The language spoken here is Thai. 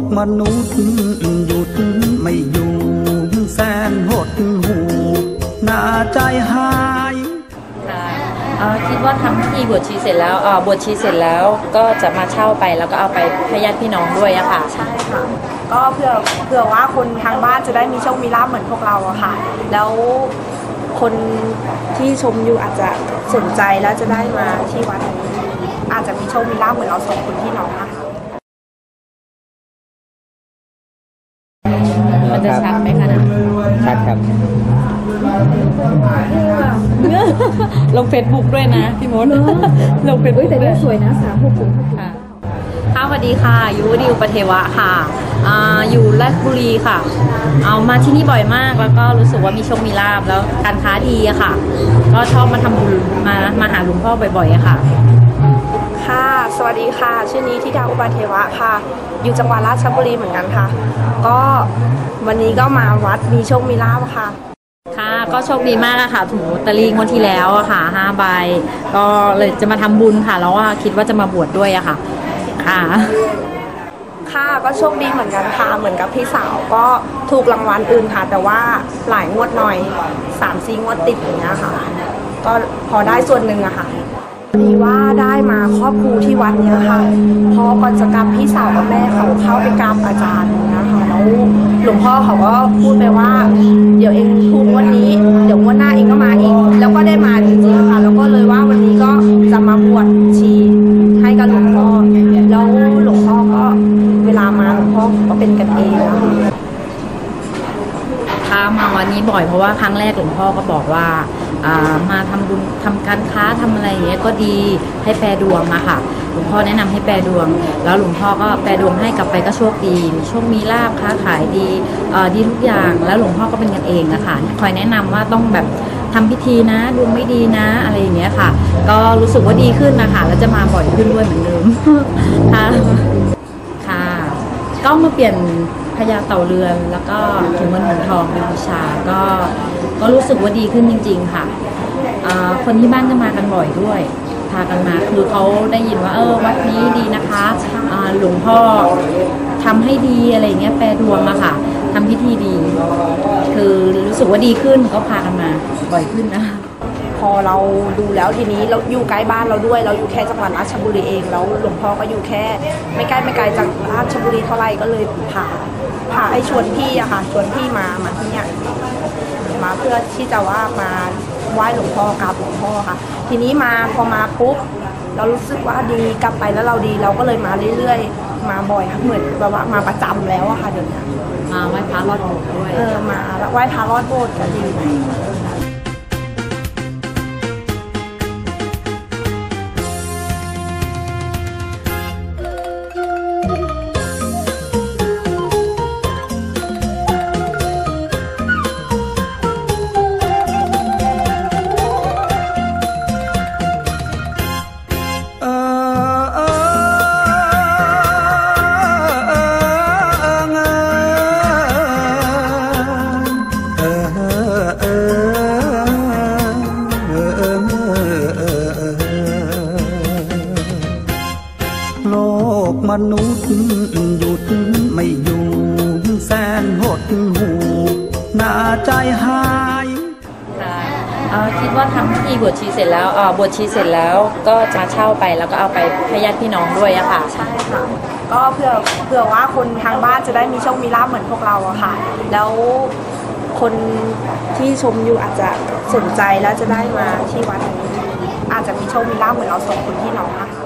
กมนุษย์หยุดไม่อยู่แสนหดหูน่าใจหายค่ะเอ่อคิดว่าทำพิธีบวชชีเสร็จแล้วเอ่อบวชชีเสร็จแล้วก็จะมาเช่าไปแล้วก็เอาไปให้ญาติพี่น้องด้วยอะค่ะใช่ค่ะก็เพื่อเพื่อว่าคนทางบ้านจะได้มีโชคมีลาภเหมือนพวกเราอะค่ะ แล้วคนที่ชมอยู่อาจจะสนใจแล้วจะได้มาที่วัดนี้อาจจะมีโชคมีลาภเหมือนเราสองคนพี่น้องนะคะ จะชัดไหมคะนะชัดครับลงเฟซบุ๊กด้วยนะพี่มดลงเฟซบุ๊กแต่สวยนะสามหกค่ะค่ะสวัสดีค่ะยูดิวปเทวะค่ะอ่าอยู่ราชบุรีค่ะ เอามาที่นี่บ่อยมากแล้วก็รู้สึกว่ามีโชคมีลาบแล้วการค้าดีอะค่ะ ก็ชอบมาทำบุญมามาหาหลวงพ่อบ่อยๆอะค่ะค่ะ สวัสดีค่ะ ชื่อนี้ที่ดาอุบาเทวะค่ะ อยู่จังหวัดราชบุรีเหมือนกันค่ะ ก็วันนี้ก็มาวัดมีโชคมีลาภค่ะ ค่ะ ก็โชคดีมากอะค่ะ ถูกลอตเตอรี่งวดที่แล้วอะค่ะห้าใบ ก็เลยจะมาทำบุญค่ะ แล้วว่าคิดว่าจะมาบวชดด้วยอะค่ะ ค่ะ ค่ะก็โชคดีเหมือนกันค่ะ เหมือนกับพี่สาวก็ถูกรางวัลอื่นค่ะ แต่ว่าหลายงวดหน่อยสามสี่งวดติดอย่างเงี้ยค่ะ ก็พอได้ส่วนหนึ่งอะค่ะ ดีว่าได้มาครอบครูที่วัดเนี้ยค่ะ พอก่อนจะกรรมพี่สาวกับแม่เขาเข้าไปกราบอาจารย์เนี้ยค่ะแล้วหลวงพ่อเขาก็พูดไปว่า เดี๋ยวเองถูกวันนี้ เดี๋ยววันหน้าเองก็มาอีก แล้วก็ได้มาจริงๆค่ะ แล้วก็เลยว่าวันนี้ก็จะมาบวชชีให้กับหลวงพ่อแล้วหลวงพ่อก็เวลามาหลวงพ่อก็เป็นกันเองนะคะ ค่ะมาวันนี้บ่อยเพราะว่าครั้งแรกหลวงพ่อก็บอกว่าามาทำบุญทำการค้าทำอะไรอย่างเงี้ยก็ดีให้แปรดวงมาค่ะหลวงพ่อแนะนำให้แปรดวง แล้วหลวงพ่อก็แปรดวงให้กลับไปก็โชคดีมีโชคมีลาบค้าขายดีดีทุกอย่างแล้วหลวงพ่อก็เป็นกันเองนะคะคอยแนะนำว่าต้องแบบทำพิธีนะดวงไม่ดีนะอะไรอย่างเงี้ยค่ะ ก็รู้สึกว่าดีขึ้นนะคะแล้วจะมาบ่อยขึ้นด้วยเหมือนเดิมค่ะค่ะก็มาเปลี่ยน พญาเต่าเรือน แล้วก็ถุงเงินถุงทองเป็นบูชาก็ก็รู้สึกว่าดีขึ้นจริง ๆ ค่ะคนที่บ้านก็มากันบ่อยด้วย พากันมาคือเขาได้ยินว่า เออวัดนี้ดีนะคะหลวงพ่อทำให้ดีอะไรอย่างเงี้ยแปลดวงอะค่ะทำพิธีดี คือรู้สึกว่าดีขึ้นก็พากันมาบ่อยขึ้นนะคะ อเราดูแล้วทีนี้เราอยู่ใกล้บ้านเราด้วย เราอยู่แค่จังหวัดราชบุรีเองแล้วหลวงพ่อก็อยู่แค่ ไม่ใกล้ไม่ไกลจากราชบุรีเท่าไหร่ก็เลยพาพาให้ชวนพี่อะค่ะชวนพี่มามาที่เนี่ยมาเพื่อที่จะว่ามาไหว้หลวงพ่อกราบหลวงพ่อค่ะ ทีนี้มาพอมาปุ๊บเรารู้สึกว่าดีกลับไปแล้วเราดีเราก็เลยมาเรื่อยๆ มาบ่อยค่ะเหมือนแบบว่ามาประจำแล้วอะค่ะเดี๋ยวนี้มาไหว้พระรอดโบสถ์ด้วยเออมาแล้วไหว้พระรอดโบสถ์ก็ดี มนุษย์หยุดไม่อยู่แสนหดหูน่าใจหายคิดว่าทำพิธีบวชชีเสร็จแล้วเอ่อบวชชีเสร็จแล้วก็จะเช่าไปแล้วก็เอาไปให้ญาติพี่น้องด้วยอะค่ะใช่ค่ะก็เพื่อเพื่อว่าคนทางบ้านจะได้มีโชคมีลาภเหมือนพวกเราอะค่ะ แล้วคนที่ชมอยู่อาจจะสนใจแล้วจะได้มาที่วัดนี้ อาจจะมีโชคมีลาภเหมือนเราสองคนพี่น้องนะคะ